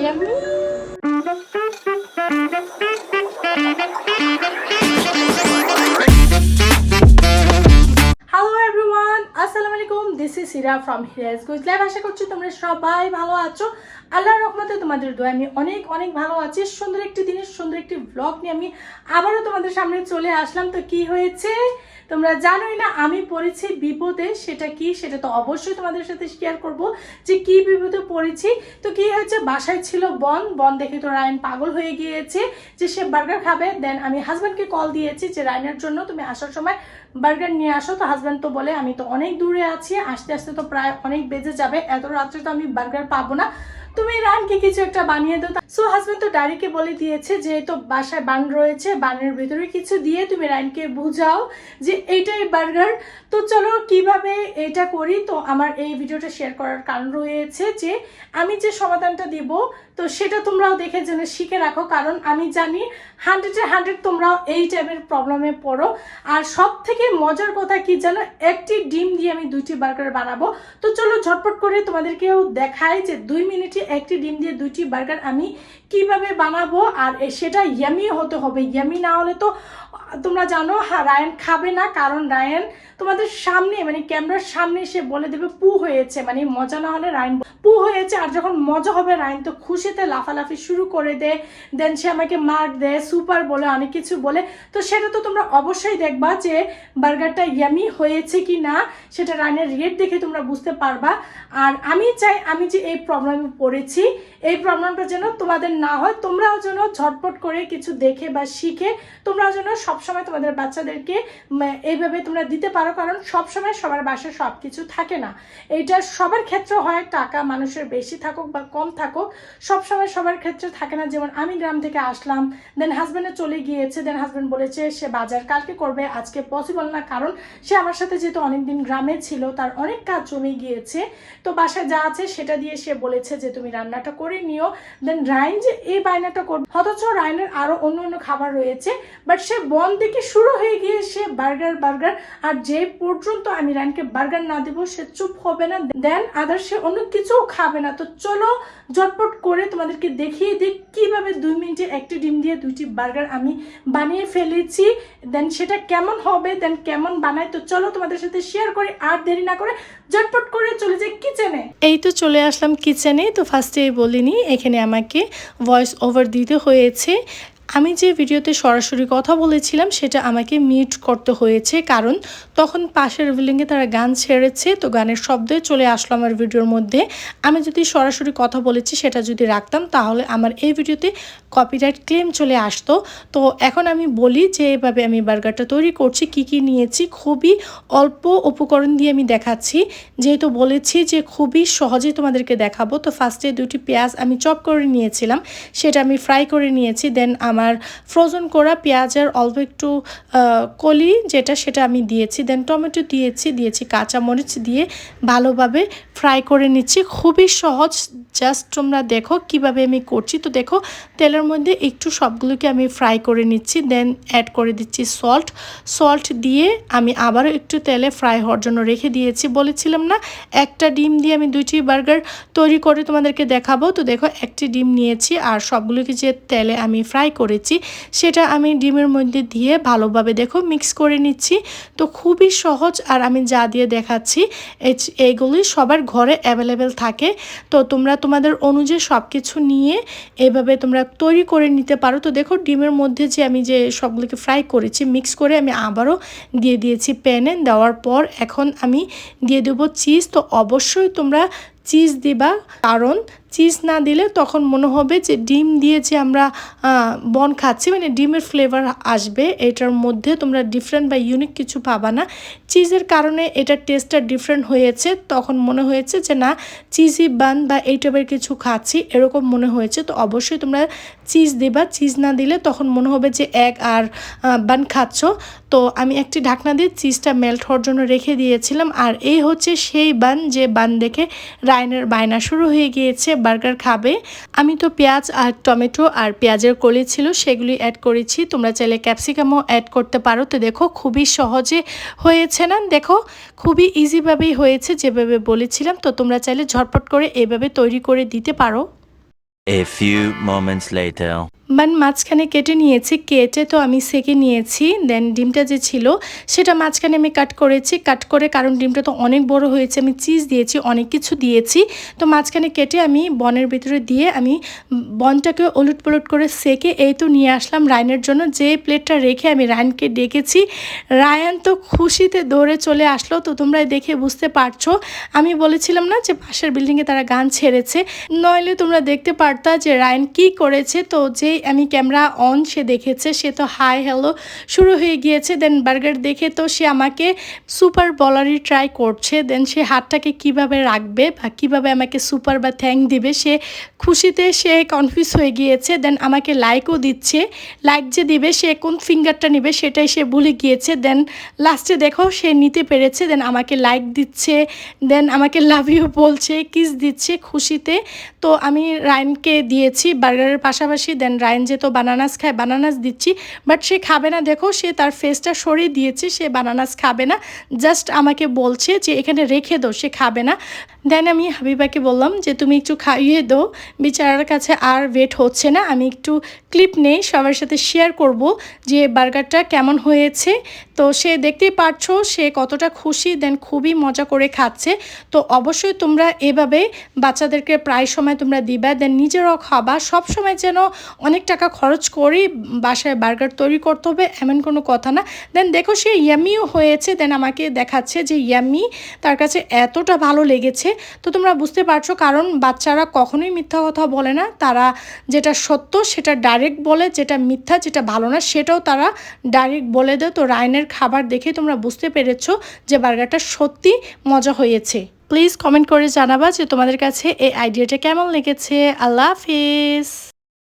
Yeah. সিরা from হিরাজ গুজলাইভ আশা করছি তোমরা সবাই ভালো আছো। রহমতে তোমাদের দোয়া আমি অনেক অনেক ভালো আছি। সুন্দর একটি দিনের, সুন্দর একটি ব্লগ নিয়ে আমি আবারও তোমাদের সামনে চলে আসলাম। তো কি হয়েছে? তোমরা জানোই না, আমি পড়েছি বিপদে। সেটা কি? সেটা তো অবশ্যই তোমাদের সাথে শেয়ার করব যে কি বিপদে পড়েছি। তো কি হয়েছে? বাসায় ছিল বন। বন দেখে তো রায়ন পাগল হয়ে গিয়েছে যে সে বার্গার খাবে। দেন আমি হাজব্যান্ডকে কল দিয়েছি যে, রায়নের জন্য তুমি আসার সময় বার্গার নিয়ে আসো। তো হাজব্যান্ড তো বলে, আমি তো অনেক দূরে আছি। আসতে আসতে তো প্রায় অনেক বেজে যাবে। এত রাত্রে তো আমি বার্গার পাবো না। তুমি রানকে কিছু একটা বানিয়ে দাও সো হাজব্যান্ড তো ডারিকে বলে দিয়েছে যে তো বাসায় বান রয়েছে, বানের ভিতরে কিছু দিয়ে তুমি রাইনকে বুঝাও যে এইটাই বার্গার। তো চলো কীভাবে এটা করি? তো আমার এই ভিডিওটা শেয়ার করার কারণ রয়েছে যে, আমি যে সমাধানটা দিব, তো সেটা তোমরাও দেখে জেনে শিখে রাখো। কারণ আমি জানি হান্ড্রেডে হান্ড্রেড তোমরাও এই টাইপের প্রবলেমে পড়ো। আর সব থেকে মজার কথা কি জানো একটি ডিম দিয়ে আমি দুইটি বার্গার বানাবো। তো চলো ঝটপট করে তোমাদেরকেও দেখাই যে দুই মিনিটে একটি ডিম দিয়ে দুইটি বার্গার আমি কীভাবে বানাবো আর সেটা ইয়ামি হতে হবে। ইয়ামি না হলে তো, তোমরা জানো রায়ন খাবে না। কারণ রায়ন তোমাদের সামনে মানে ক্যামেরার সামনে এসে বলে দেবে, পু হয়েছে। মানে মজা না হলে রায়ন পু হয়েছে। আর যখন মজা হবে, রায়ন তো খুশিতে লাফালাফি শুরু করে দেয় দেন সে আমাকে মার্ক দেয় সুপার বলে, অনেক কিছু বলে। তো সেটা তো তোমরা অবশ্যই দেখবা যে বার্গারটা ইয়ামি হয়েছে কি না, সেটা রায়নের রেট দেখে তোমরা বুঝতে পারবা। আর আমি চাই, আমি যে এই প্রবলেমে পড়েছি, এই প্রবলেমটা যেন তোমাদের না হয়, তোমরাও যেন ঝটপট করে কিছু দেখে বা শিখে তোমরাও যেন সবসময় তোমাদের বাচ্চাদেরকে এইভাবে তোমরা দিতে পারো, কারণ সবসময় সবার বাসায় সব কিছু থাকে না। এইটা সবার ক্ষেত্রে হয়, টাকা মানুষের বেশি থাকুক বা কম থাকুক, সবসময় সবার ক্ষেত্রে থাকে না। যেমন আমি গ্রাম থেকে আসলাম দেন হাজব্যান্ডে চলে গিয়েছে দেন হাজব্যান্ড বলেছে, সে বাজার কালকে করবে, আজকে পসিবল না। কারণ সে আমার সাথে যেহেতু অনেকদিন গ্রামে ছিল, তার অনেক কাজ জমে গিয়েছে, তো বাসায় যা আছে সেটা দিয়ে সে বলেছে যে, তুমি রান্নাটা করে নিও। দেন রাইন যে এই বায়নাটা করবে। অথচ রাইনের আরও অন্য অন্য খাবার রয়েছে বাট সে বন থেকে শুরু হয়ে গিয়ে সে বার্গার বার্গার, আর যে পর্যন্ত আমি রাইনকে বার্গার না দেবো, সে চুপ হবে না। দেন আদার সে অন্য কিছুও খাবে না। তো চলো ঝটপট করে তোমাদেরকে দেখিয়ে দিই কীভাবে দুই মিনিটে একটি ডিম দিয়ে দুইটি বার্গার আমি বানিয়ে ফেলেছি। দেন সেটা কেমন হবে দেন কেমন বানায়, তো চলো তোমাদের সাথে শেয়ার করি, আর দেরি না করে ঝটপট করে চলে যাই কিচেনে এই তো চলে আসলাম কিচেনে তো ফার্স্টে বলিনি, এখানে আমাকে ভয়েস ওভার দিতে হয়েছে। আমি যে ভিডিওতে সরাসরি কথা বলেছিলাম, সেটা আমাকে মিউট করতে হয়েছে, কারণ তখন পাশের বিল্ডিংয়ে তারা গান ছেড়েছে, তো গানের শব্দে চলে আসলো আমার ভিডিওর মধ্যে। আমি যদি সরাসরি কথা বলেছি, সেটা যদি রাখতাম, তাহলে আমার এই ভিডিওতে কপিরাইট ক্লেম চলে আসতো। তো এখন আমি বলি যে, এভাবে আমি বার্গারটা তৈরি করছি, কি কি নিয়েছি, খুবই অল্প উপকরণ দিয়ে আমি দেখাচ্ছি। যেহেতু বলেছি যে, খুবই সহজেই তোমাদেরকে দেখাবো, তো ফার্স্টে দুটি পেঁয়াজ আমি চপ করে নিয়েছিলাম, সেটা আমি ফ্রাই করে নিয়েছি দেন আমার ফ্রোজেন করা পেঁয়াজের অল্প একটু কলি যেটা সেটা আমি দিয়েছি দেন টমেটো দিয়েছি দিয়েছি কাঁচামরিচ দিয়ে ভালোভাবে ফ্রাই করে নিচ্ছি। খুবই সহজ জাস্ট তোমরা দেখো কীভাবে আমি করছি। তো দেখো, তেলের মধ্যে একটু সবগুলোকে আমি ফ্রাই করে নিচ্ছি দেন অ্যাড করে দিচ্ছি সল্ট সল্ট দিয়ে আমি আবারও একটু তেলে ফ্রাই হওয়ার জন্য রেখে দিয়েছি। বলেছিলাম না, একটা ডিম দিয়ে আমি দুইটি বার্গার তৈরি করে তোমাদেরকে দেখাবো। তো দেখো, একটি ডিম নিয়েছি আর সবগুলোকে যে তেলে আমি ফ্রাই করেছি, সেটা আমি ডিমের মধ্যে দিয়ে ভালোভাবে দেখো মিক্স করে নিচ্ছি। তো খুবই সহজ আর আমি যা দিয়ে দেখাচ্ছি এই- এইগুলি সবার ঘরে অ্যাভেলেবেল থাকে। তো তোমরা তোমাদের অনুযায়ী সব কিছু নিয়ে এভাবে তোমরা তৈরি করে নিতে পারো। তো দেখো, ডিমের মধ্যে যে আমি যে সবগুলোকে ফ্রাই করেছি মিক্স করে আমি আবারও দিয়ে দিয়েছি প্যানে দেওয়ার পর এখন আমি দিয়ে দেবো চিজ তো অবশ্যই তোমরা চিজ দিবা, কারণ চিজ না দিলে তখন মনে হবে যে ডিম দিয়ে যে আমরা বন খাচ্ছি মানে ডিমের ফ্লেভার আসবে, এটার মধ্যে তোমরা ডিফারেন্ট বা ইউনিক কিছু পাবা না। চিজের কারণে এটার টেস্টটা ডিফারেন্ট হয়েছে, তখন মনে হয়েছে যে না চিজি বান বা এই টাইপের কিছু খাচ্ছি, এরকম মনে হয়েছে, তো অবশ্যই তোমরা চিজ দিবা, চিজ না দিলে তখন মনে হবে যে এক আর বান খাচ্ছ। তো আমি একটি ঢাকনা দিয়ে চিজটা মেল্ট হওয়ার জন্য রেখে দিয়েছিলাম, আর এই হচ্ছে সেই বান যে বান দেখে রায়নের বায়না শুরু হয়ে গিয়েছে বার্গার খাবে। আমি তো পেঁয়াজ আর টমেটো আর পেঁয়াজের কলি ছিল, সেগুলি অ্যাড করেছি। তোমরা চাইলে ক্যাপসিকামও অ্যাড করতে পারো। তো দেখো, খুবই সহজে হয়েছে না? দেখো, খুবই ইজিভাবেই হয়েছে যেভাবে বলেছিলাম। তো তোমরা চাইলে ঝটপট করে এভাবে তৈরি করে দিতে পারো। A few moments later. বান মাঝখানে কেটে নিয়েছি, কেটে তো আমি সেকে নিয়েছি দেন ডিমটা যে ছিল সেটা মাঝখানে আমি কাট করেছি কাট করে কারণ ডিমটা তো অনেক বড় হয়েছে, আমি চিজ দিয়েছি, অনেক কিছু দিয়েছি, তো মাঝখানে কেটে আমি বনের ভিতরে দিয়ে আমি বনটাকে ওলট পলট করে সেকে এই তো নিয়ে আসলাম রায়নের জন্য, যে প্লেটটা রেখে আমি রায়নকে ডেকেছি, রায়ান তো খুশিতে দৌড়ে চলে আসলো, তো তোমরা দেখে বুঝতে পারছ, আমি বলেছিলাম না যে পাশের বিল্ডিংয়ে তারা গান ছেড়েছে, নইলে তোমরা দেখতে পারতা যে রায়ন কি করেছে, তো যে আমি ক্যামেরা অন, সে দেখেছে, সে তো হাই হ্যালো শুরু হয়ে গিয়েছে দেন বার্গার দেখে তো সে আমাকে সুপার বলারই ট্রাই করছে দেন সে হাতটাকে কীভাবে রাখবে বা কীভাবে আমাকে সুপার বা থ্যাংক দিবে, সে খুশিতে সে কনফিউজ হয়ে গিয়েছে দেন আমাকে লাইকও দিচ্ছে লাইক যে দিবে, সে কোন ফিঙ্গারটা নেবে, সেটাই সে ভুলে গিয়েছে দেন লাস্টে দেখো সে নিতে পেরেছে দেন আমাকে লাইক দিচ্ছে দেন আমাকে লাভ ইউ বলছে কিস দিচ্ছে খুশিতে, তো আমি রায়নকে দিয়েছি বার্গারের পাশাপাশি দেন রায়ন যেহেতু বানানাস খায় বানানাস দিচ্ছি বাট সে খাবে না। দেখো, সে তার ফেসটা সরিয়ে দিয়েছে, সে বানানাস খাবে না। জাস্ট আমাকে বলছে যে, এখানে রেখে দাও, সে খাবে না। দেন আমি হাবিবাকে বললাম যে, তুমি একটু খাইয়ে দাও। বিচারার কাছে আর ওয়েট হচ্ছে না। আমি একটু ক্লিপ নেই, সবার সাথে শেয়ার করব যে, বার্গারটা কেমন হয়েছে? তো সে দেখতেই পারছ, সে কতটা খুশি দেন খুবই মজা করে খাচ্ছে। তো অবশ্যই তোমরা এভাবে বাচ্চাদেরকে প্রায় সময় তোমরা দিবা দেন নিজেরাও খাবা। সব সময় যেন অনেক টাকা খরচ করি, বাসায় বার্গার তৈরি করতে হবে, এমন কোনো কথা না। দেন দেখো সে ইয়ামিও হয়েছে দেন আমাকে দেখাচ্ছে যে ইয়ামি তার কাছে এতটা ভালো লেগেছে। তো তোমরা বুঝতে পারছ, কারণ বাচ্চারা কখনোই মিথ্যা কথা বলে না। তারা যেটা সত্য সেটা ডাইরেক্ট বলে, যেটা মিথ্যা যেটা ভালো না সেটাও তারা ডাইরেক্ট বলে দেয়। তো রায়নের খাবার দেখে তোমরা বুঝতে পেরেছ যে বার্গারটা সত্যি মজা হয়েছে। প্লিজ কমেন্ট করে জানাবা যে তোমাদের কাছে এই আইডিয়াটা কেমন লেগেছে। আল্লাহ হাফিজ।